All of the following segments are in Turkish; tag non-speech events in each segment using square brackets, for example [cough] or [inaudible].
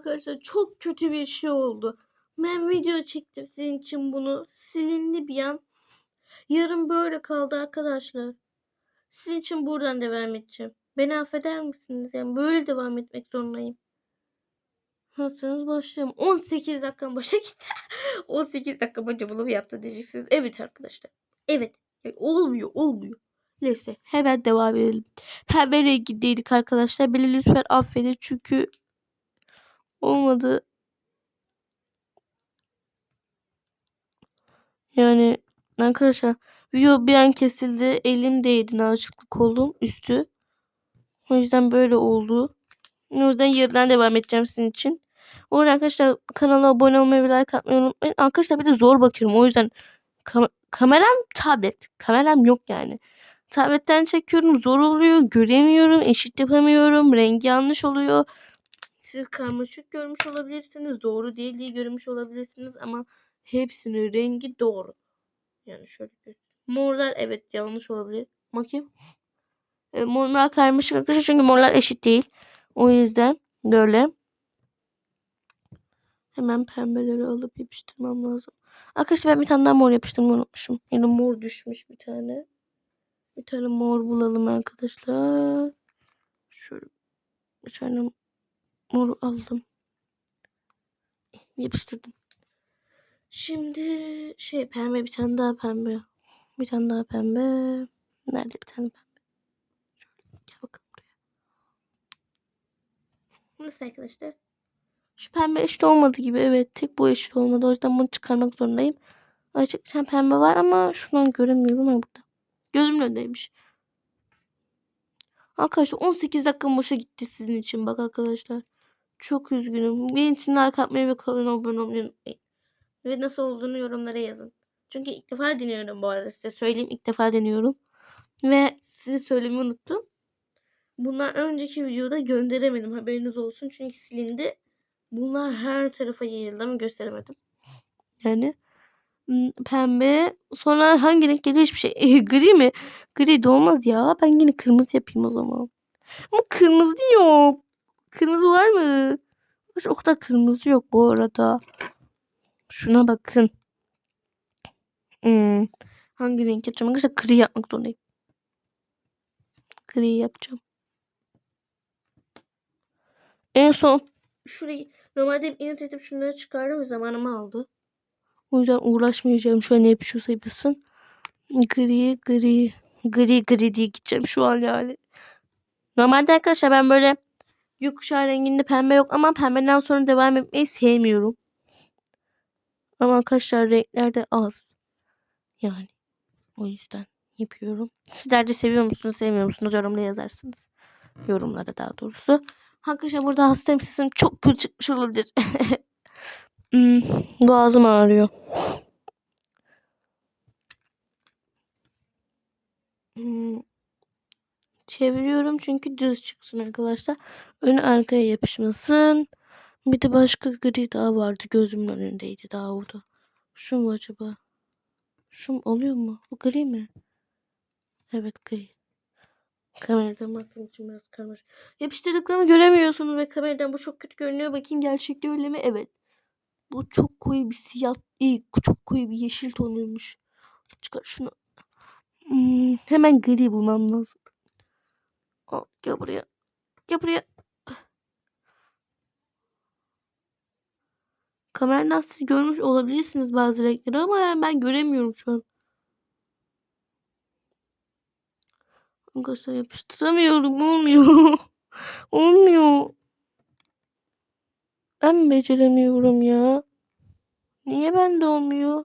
Arkadaşlar çok kötü bir şey oldu. Ben video çektim sizin için bunu. Silindi bir an. Yarın böyle kaldı arkadaşlar. Sizin için buradan devam edeceğim. Beni affeder misiniz? Yani böyle devam etmek zorundayım. Hazırsanız başlayalım. 18 dakikam boşa [laughs] gitti. 18 dakika boyunca bunu mu yaptı diyeceksiniz. Evet arkadaşlar. Evet. Olmuyor olmuyor. Neyse hemen devam edelim. Pembe rengindeydik arkadaşlar. Beni lütfen affedin çünkü olmadı. Yani arkadaşlar video bir an kesildi. Elim değdi naçıklı kolum üstü. O yüzden böyle oldu. O yüzden yerden devam edeceğim sizin için. Orada arkadaşlar kanala abone olmayı ve like atmayı unutmayın. Arkadaşlar bir de zor bakıyorum. O yüzden kam- kameram tablet. Kameram yok yani. Tabletten çekiyorum. Zor oluyor. Göremiyorum. Eşit yapamıyorum. Rengi yanlış oluyor. Siz karmaşık görmüş olabilirsiniz. Doğru değil diye görmüş olabilirsiniz. Ama hepsinin rengi doğru. Yani şöyle bir. Morlar evet yanlış olabilir. Bakayım. E, morlar karmaşık arkadaşlar çünkü morlar eşit değil. O yüzden böyle. Hemen pembeleri alıp yapıştırmam lazım. Arkadaşlar ben bir tane daha mor yapıştırmayı unutmuşum. Yani mor düşmüş bir tane. Bir tane mor bulalım arkadaşlar. Şöyle bir tane mor aldım. Yapıştırdım. Şimdi şey pembe bir tane daha pembe. Bir tane daha pembe. Nerede bir tane pembe? Gel bakalım buraya. Nasıl arkadaşlar? Şu pembe eşit olmadı gibi. Evet tek bu eşit olmadı. O yüzden bunu çıkarmak zorundayım. Açık bir tane pembe var ama şundan göremiyorum ama burada. Gözümün önündeymiş. Arkadaşlar 18 dakika boşa gitti sizin için bak arkadaşlar. Çok üzgünüm. Benim için like atmayı ve kanala abone olmayı unutmayın. Ve nasıl olduğunu yorumlara yazın. Çünkü ilk defa deniyorum bu arada size söyleyeyim ilk defa deniyorum. Ve size söylemeyi unuttum. Bunlar önceki videoda gönderemedim haberiniz olsun çünkü silindi. Bunlar her tarafa yayıldı ama gösteremedim. Yani pembe sonra hangi renk geliyor hiçbir şey. [laughs] E, gri mi? Gri de olmaz ya. Ben yine kırmızı yapayım o zaman. Ama kırmızı yok. Kırmızı var mı? O kadar kırmızı yok bu arada. Şuna bakın. Hmm. Hangi renk yapacağım? Arkadaşlar gri yapmak zorundayım. Gri yapacağım. En son şurayı normalde inat edip şunları çıkardım zamanımı aldı. O yüzden uğraşmayacağım. Şu an ne yapışıyorsa yapışsın. Gri gri gri gri diye gideceğim şu an yani. Normalde arkadaşlar ben böyle gökkuşağı renginde pembe yok ama pembeden sonra devam etmeyi sevmiyorum. Ama arkadaşlar renkler de az. Yani o yüzden yapıyorum. Sizler de seviyor musunuz sevmiyor musunuz yorumda yazarsınız. Yorumlara daha doğrusu. Arkadaşlar burada hastayım sesim çok kötü çıkmış olabilir. [laughs] hmm, boğazım ağrıyor. Hmm, Çeviriyorum çünkü düz çıksın arkadaşlar. Önü arkaya yapışmasın. Bir de başka gri daha vardı. Gözümün önündeydi daha o. Şu mu acaba? Şu mu oluyor mu? Bu gri mi? Evet gri. Kameradan baktığım için biraz karmaşık. Yapıştırdıklarımı göremiyorsunuz ve kameradan bu çok kötü görünüyor. Bakayım gerçekte öyle mi? Evet. Bu çok koyu bir siyah, iyi, çok koyu bir yeşil tonuymuş. Çıkar şunu. Hmm, hemen gri bulmam lazım. Al, gel buraya. Gel buraya. Kameradan siz görmüş olabilirsiniz bazı renkleri ama yani ben göremiyorum şu an. Arkadaşlar yapıştıramıyorum. Olmuyor. [laughs] Olmuyor. Ben beceremiyorum ya. Niye bende olmuyor?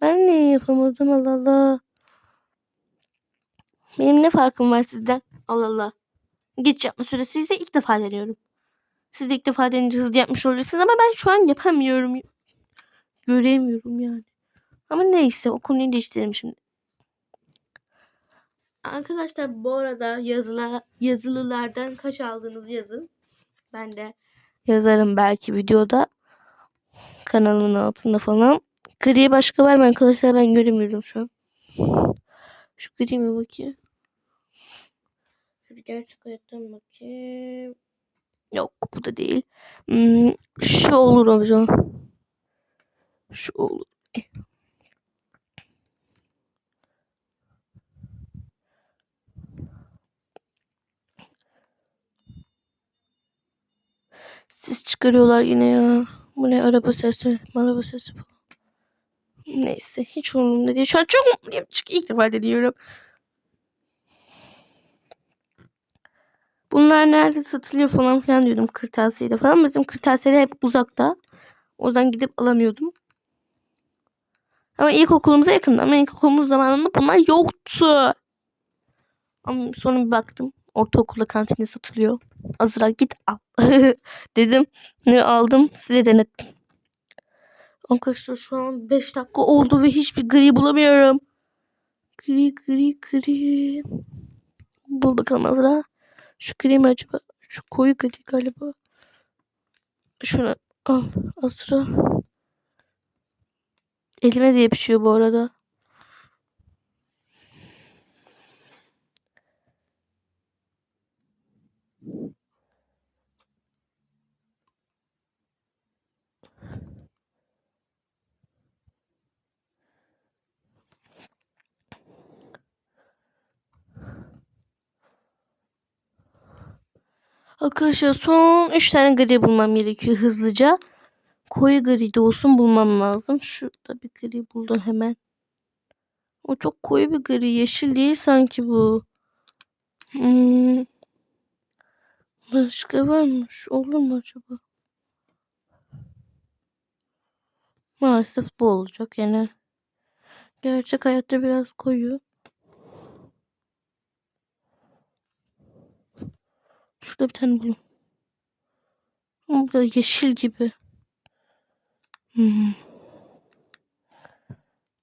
Ben niye yapamadım Allah Allah. Benim ne farkım var sizden? Allah Allah. Geç yapma süresi ise ilk defa deniyorum. Siz de ilk defa denince hızlı yapmış oluyorsunuz ama ben şu an yapamıyorum. Göremiyorum yani. Ama neyse o konuyu değiştirelim şimdi. Arkadaşlar bu arada yazılı, yazılılardan kaç aldığınızı yazın. Ben de yazarım belki videoda. Kanalın altında falan. Gri başka var mı arkadaşlar? Ben göremiyorum şu an. Şu gri mi bakayım? Şöyle gerçek hayattan bakayım. Yok bu da değil. Hmm, şu olur hocam. Şu olur. Ses çıkarıyorlar yine ya. Bu ne araba sesi, araba sesi falan. Neyse hiç umurumda değil. Şu an çok mutluyum çünkü ilk defa deniyorum. Bunlar nerede satılıyor falan filan diyordum kırtasiyede falan. Bizim kırtasiyeler hep uzakta. Oradan gidip alamıyordum. Ama ilkokulumuza yakındı. Ama ilkokulumuz zamanında bunlar yoktu. Ama sonra bir baktım. Ortaokulda kantinde satılıyor. Azra git al. [laughs] Dedim. Ne aldım size denettim. Arkadaşlar şu an 5 dakika oldu ve hiçbir gri bulamıyorum. Gri gri gri. Bul bakalım Azra. Şu gri mi acaba? Şu koyu gri galiba. Şunu al Azra. Elime de yapışıyor bu arada. Arkadaşlar son 3 tane gri bulmam gerekiyor hızlıca. Koyu gri de olsun bulmam lazım. Şurada bir gri buldum hemen. O çok koyu bir gri. Yeşil değil sanki bu. Hmm. Başka varmış. Olur mu acaba? Maalesef bu olacak yani. Gerçek hayatta biraz koyu. Şurada bir tane buldum. Ama bu da yeşil gibi. Hmm.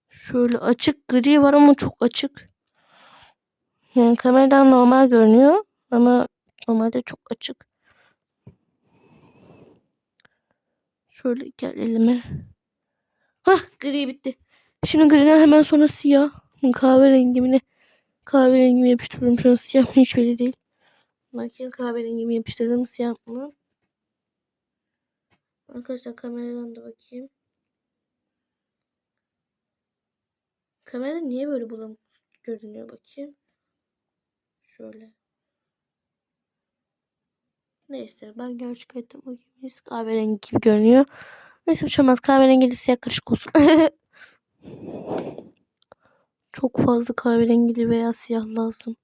Şöyle açık gri var ama çok açık. Yani kameradan normal görünüyor ama normalde çok açık. Şöyle gel elime. Hah gri bitti. Şimdi griden hemen sonra siyah. Kahverengimini kahverengimi yapıştırıyorum. Şu an siyah mı hiç belli değil. Bakayım kahverengimi yapıştırdım siyah mı? Arkadaşlar kameradan da bakayım. Kamerada niye böyle bulanık görünüyor bakayım. Şöyle. Neyse ben gerçek hayatta bakayım. Neyse kahverengi gibi görünüyor. Neyse bir şey. Kahverengi de siyah karışık olsun. [laughs] Çok fazla kahverengili veya siyah lazım.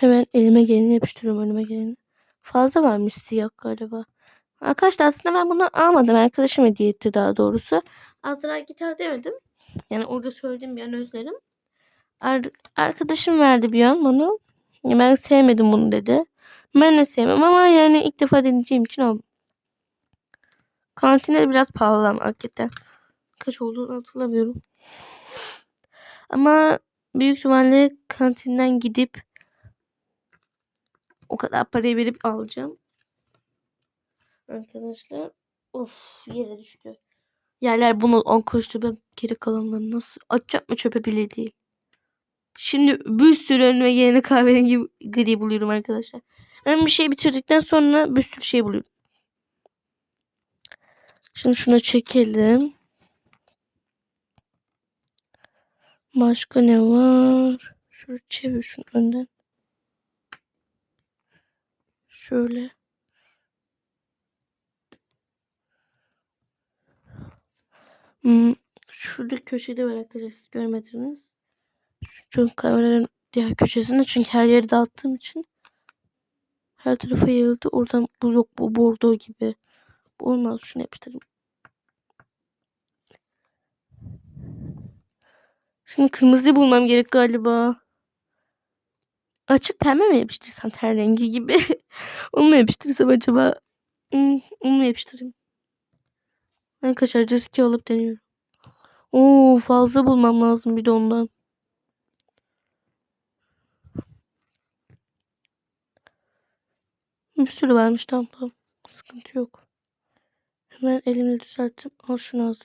Hemen elime geleni yapıştırıyorum önüme geleni. Fazla varmış siyah galiba. Arkadaşlar aslında ben bunu almadım. Arkadaşım hediye etti daha doğrusu. Azra gitar demedim. Yani orada söylediğim bir an özlerim. Ar arkadaşım verdi bir an bunu. Ben sevmedim bunu dedi. Ben de sevmem ama yani ilk defa deneyeceğim için aldım. Kantinler biraz pahalı ama hakikaten. Kaç olduğunu hatırlamıyorum. Ama büyük ihtimalle kantinden gidip o kadar parayı verip alacağım. Arkadaşlar. Of yere düştü. Yerler bunu 10 kuruştu. Ben geri kalanları nasıl atacak mı çöpe bile değil. Şimdi bir sürü önüme gelene kahverengi gri buluyorum arkadaşlar. Ben bir şey bitirdikten sonra bir sürü şey buluyorum. Şimdi şunu çekelim. Başka ne var? Şöyle çevir şunu önden. Şöyle. Hmm, şurada köşede var arkadaşlar siz görmediniz. Şu kameranın diğer köşesinde çünkü her yeri dağıttığım için her tarafa yayıldı. Oradan bu yok bu bordo gibi. Bu olmaz şunu yapıştırayım. Şimdi kırmızı bulmam gerek galiba. Açık pembe mi yapıştırsam ter rengi gibi? [laughs] Onu mu yapıştırsam acaba? Hmm, onu mu yapıştırayım? Arkadaşlar riski alıp deniyorum. Oo fazla bulmam lazım bir de ondan. Bir sürü varmış tamam tamam. Sıkıntı yok. Hemen elimi düzelttim. Al şunu az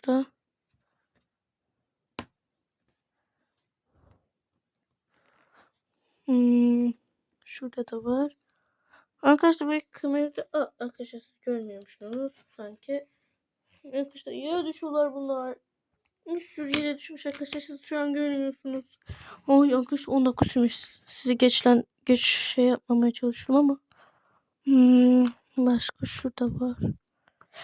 Hmm, Şurada da var. Arkadaşlar böyle kamerada Aa, arkadaşlar siz görmüyormuşsunuz sanki. Arkadaşlar yere düşüyorlar bunlar. Bir sürü yere düşmüş arkadaşlar siz şu an görmüyorsunuz. Oy arkadaşlar 10 dakika sürmüş. Sizi geçlen geç şey yapmamaya çalışıyorum ama. Hmm, başka şurada var.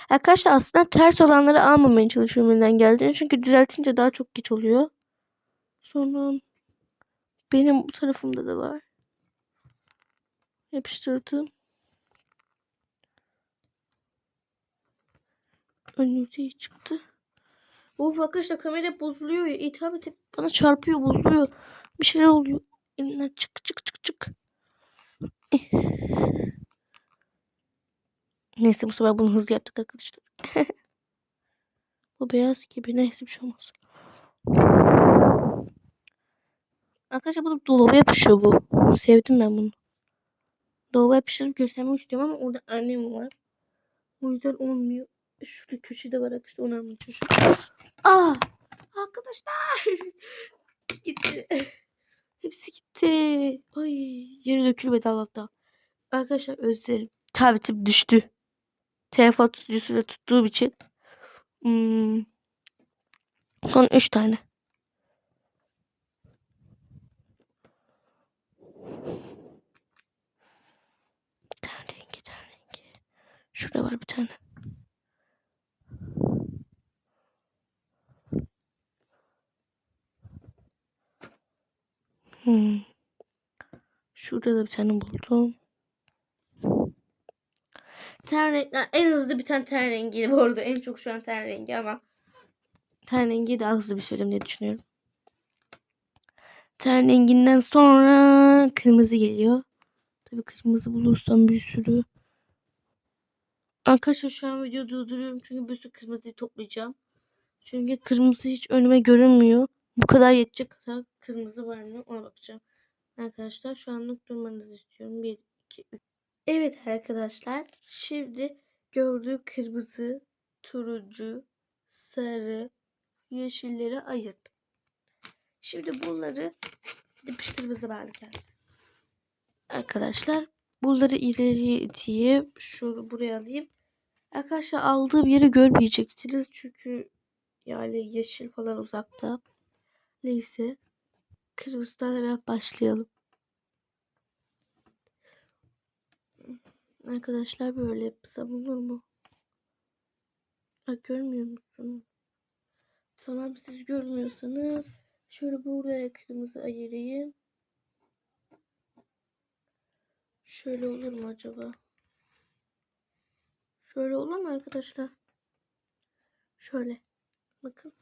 Arkadaşlar aslında ters olanları almamaya çalışıyorum elimden geldiğince. Çünkü düzeltince daha çok geç oluyor. Sonra benim bu tarafımda da var. Yapıştırdım. Önümüze çıktı. Of arkadaşlar kamera bozuluyor ya. Hep bana çarpıyor bozuluyor. Bir şeyler oluyor. Elimden çık çık çık çık. Neyse bu sefer bunu hızlı yaptık arkadaşlar. [laughs] bu beyaz gibi neyse bir şey olmaz. Arkadaşlar bu dolaba yapışıyor bu. Sevdim ben bunu. Dolaba yapıştırıp göstermek istiyorum ama orada annem var. O yüzden olmuyor. Şurada köşede var arkadaşlar onu çalışıyorum. Aa! Arkadaşlar! [laughs] gitti. Hepsi gitti. Ay yere dökülmedi Allah'tan. Arkadaşlar özlerim. Tabletim düştü. Telefon tutucusuyla tuttuğum için. Hmm. Son 3 tane. Ten rengi, ten rengi. Şurada var bir tane. Hmm. Şurada da bir tane buldum. Ten rengi, en hızlı biten ten rengi bu arada. En çok şu an ten rengi ama ten rengi daha hızlı bitiririm diye düşünüyorum. Ten renginden sonra kırmızı geliyor. Tabii kırmızı bulursam bir sürü. Arkadaşlar şu an videoyu durduruyorum çünkü bir sürü kırmızıyı toplayacağım. Çünkü kırmızı hiç önüme görünmüyor. Bu kadar yetecek kadar kırmızı var mı ona bakacağım. Arkadaşlar şu anlık durmanızı istiyorum. 1, 2, 3. Evet arkadaşlar. Şimdi gördüğü kırmızı, turuncu, sarı, yeşilleri ayırdım. Şimdi bunları yapıştırma zamanı geldi. Arkadaşlar bunları ileriye iteyim. Şunu buraya alayım. Arkadaşlar aldığım yeri görmeyeceksiniz. Çünkü yani yeşil falan uzakta. Neyse. Kırmızıdan hemen başlayalım. Arkadaşlar böyle yapsam olur mu? Ha, görmüyor musunuz? Tamam siz görmüyorsanız şöyle buraya kırmızı ayırayım. Şöyle olur mu acaba? Şöyle olur mu arkadaşlar? Şöyle. Bakın.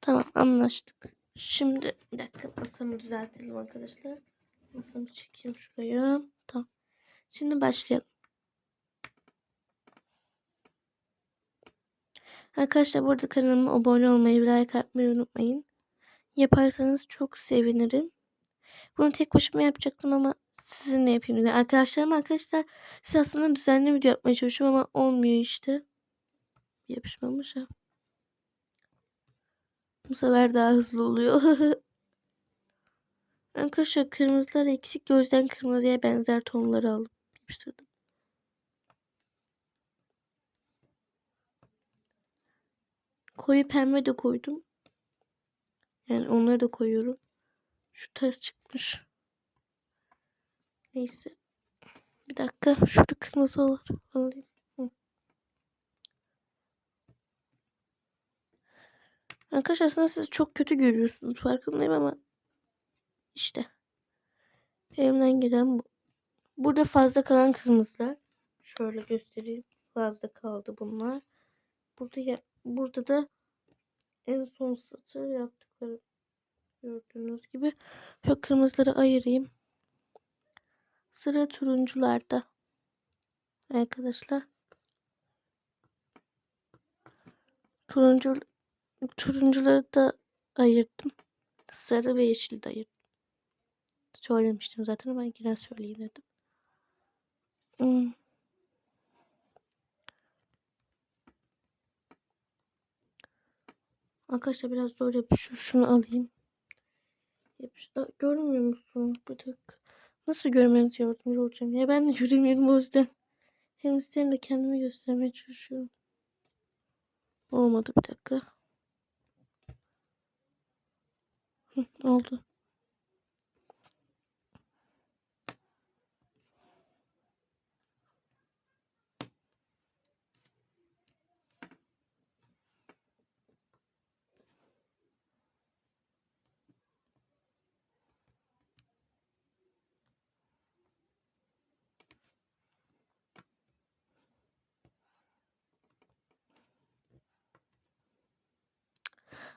Tamam anlaştık. Şimdi bir dakika masamı düzeltelim arkadaşlar. Masamı çekeyim şuraya. Tamam. Şimdi başlayalım. Arkadaşlar burada kanalıma abone olmayı like atmayı unutmayın. Yaparsanız çok sevinirim. Bunu tek başıma yapacaktım ama sizinle yapayım dedim. Arkadaşlarım arkadaşlar siz aslında düzenli video yapmaya çalışıyorum ama olmuyor işte. Yapışmamış ha. Bu sefer daha hızlı oluyor. [laughs] Arkadaşlar kırmızılar eksik. Gözden kırmızıya benzer tonları alıp yapıştırdım. Koyu pembe de koydum. Yani onları da koyuyorum. Şu ters çıkmış. Neyse. Bir dakika. Şurada kırmızı var. Alayım. Arkadaşlar aslında siz çok kötü görüyorsunuz. Farkındayım ama işte. Elimden gelen bu. Burada fazla kalan kırmızılar. Şöyle göstereyim. Fazla kaldı bunlar. Burada ya, burada da en son satır yaptıkları gördüğünüz gibi. Şu kırmızıları ayırayım. Sıra turuncularda. Arkadaşlar. Turuncu turuncuları da ayırdım. Sarı ve yeşil de ayırdım. Söylemiştim zaten ama yine söyleyeyim dedim. Hmm. Arkadaşlar biraz zor yapışıyor. Şunu alayım. Yapıştı. Görmüyor musun? Bir dakika. Nasıl görmeniz yardımcı olacağım ya ben de göremiyorum o yüzden. Hem sizlerin de kendimi göstermeye çalışıyorum. Olmadı bir dakika. Hı, oldu.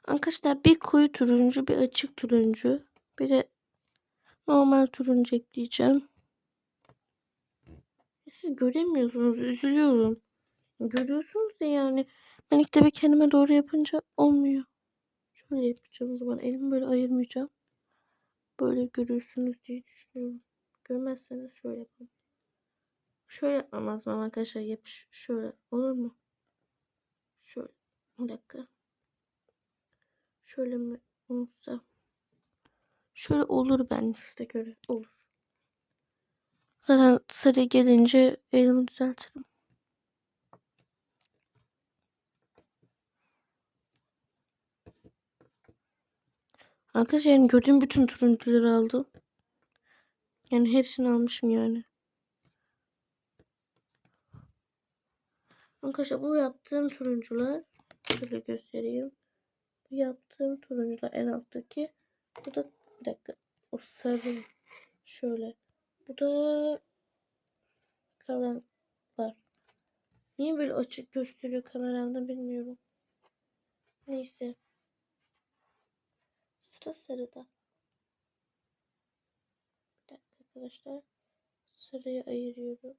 Arkadaşlar bir koyu turuncu, bir açık turuncu, bir de normal turuncu ekleyeceğim. Siz göremiyorsunuz, üzülüyorum. Görüyorsunuz ya yani. Ben ilk de bir kendime doğru yapınca olmuyor. Şöyle yapacağım o zaman. Elimi böyle ayırmayacağım. Böyle görürsünüz diye düşünüyorum. Görmezseniz şöyle yapalım. Şöyle yapmam lazım arkadaşlar. Yapış şöyle. Olur mu? Şöyle. Bir dakika. Şöyle mi olsa? Şöyle olur ben size göre. Olur. Zaten sarı gelince elimi düzeltirim. Arkadaşlar yani gördüğüm bütün turuncuları aldım. Yani hepsini almışım yani. Arkadaşlar bu yaptığım turuncular şöyle göstereyim. Yaptığım turuncular en alttaki. Bu da bir dakika. O sarı. Şöyle. Bu da kalan var. Niye böyle açık gösteriyor kameramda bilmiyorum. Neyse. Sıra sarıda. Bir dakika arkadaşlar. Sarıyı ayırıyorum.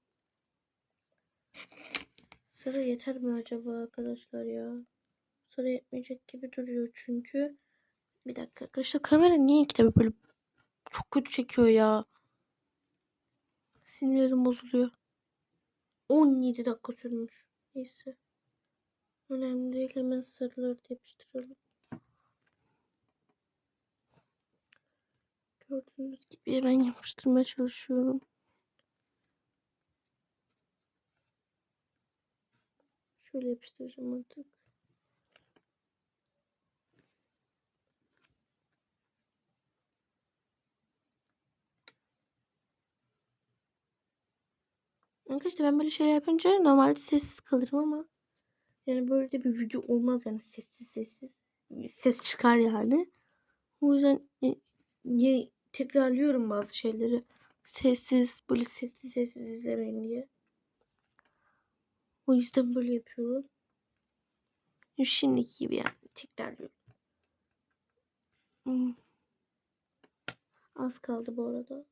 Sarı yeter mi acaba arkadaşlar ya? Sarı yetmeyecek gibi duruyor çünkü. Bir dakika arkadaşlar kamera niye kitabı böyle çok kötü çekiyor ya. Sinirlerim bozuluyor. 17 dakika sürmüş. Neyse. Önemli değil hemen sarıları yapıştıralım. Gördüğünüz gibi hemen yapıştırmaya çalışıyorum. Şöyle yapıştıracağım artık. Arkadaşlar ben böyle şeyler yapınca normalde sessiz kalırım ama yani böyle de bir video olmaz yani sessiz sessiz ses çıkar yani. O yüzden e, tekrarlıyorum bazı şeyleri. Sessiz böyle sessiz sessiz izlemeyin diye. O yüzden böyle yapıyorum. Şimdiki gibi yani tekrarlıyorum. Hmm. Az kaldı bu arada.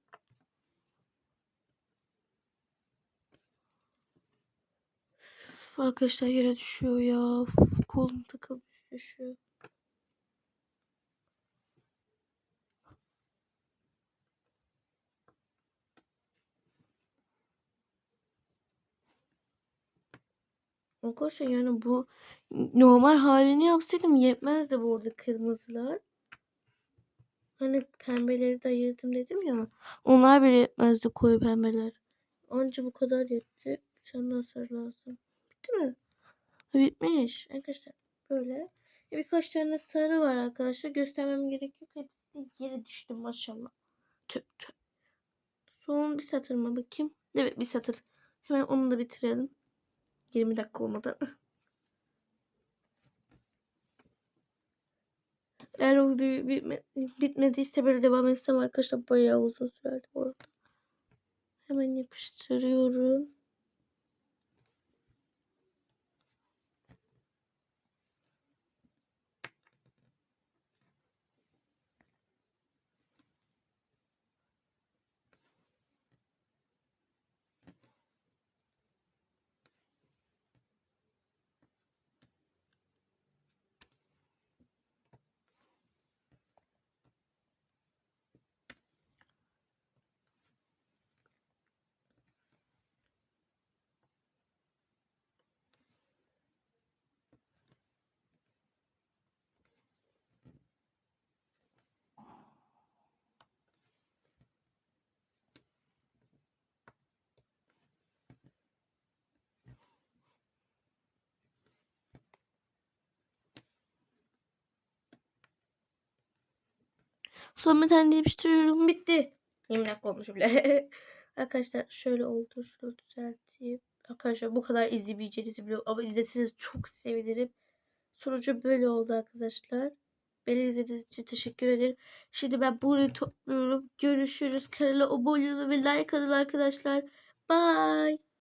Arkadaşlar yere düşüyor ya. kolum takılmış düşüyor. Arkadaşlar yani bu normal halini yapsaydım yetmezdi bu arada kırmızılar. Hani pembeleri de ayırdım dedim ya. Onlar bile yetmezdi koyu pembeler. Anca bu kadar yetti. Sen nasıl lazım? Bitti mi? Bitmiş. Arkadaşlar böyle. Birkaç tane sarı var arkadaşlar. Göstermem gerek yok. Hepsi yere düştü maşallah. Tüp tüp. Son bir satır mı bakayım? Evet bir satır. Hemen onu da bitirelim. 20 dakika olmadı. [laughs] Eğer o bitme, bitmediyse böyle devam etsem arkadaşlar bayağı uzun sürerdi bu arada. Hemen yapıştırıyorum. Son bir tane yapıştırıyorum. Bitti. 20 dakika olmuş bile. [laughs] Arkadaşlar şöyle oldu. Şunu düzelteyim. Arkadaşlar bu kadar izleyebileceğinizi biliyorum. Ama izleseniz çok sevinirim. Sonucu böyle oldu arkadaşlar. Beni izlediğiniz için teşekkür ederim. Şimdi ben burayı topluyorum. Görüşürüz. Kanala abone olun ve like atın arkadaşlar. Bye.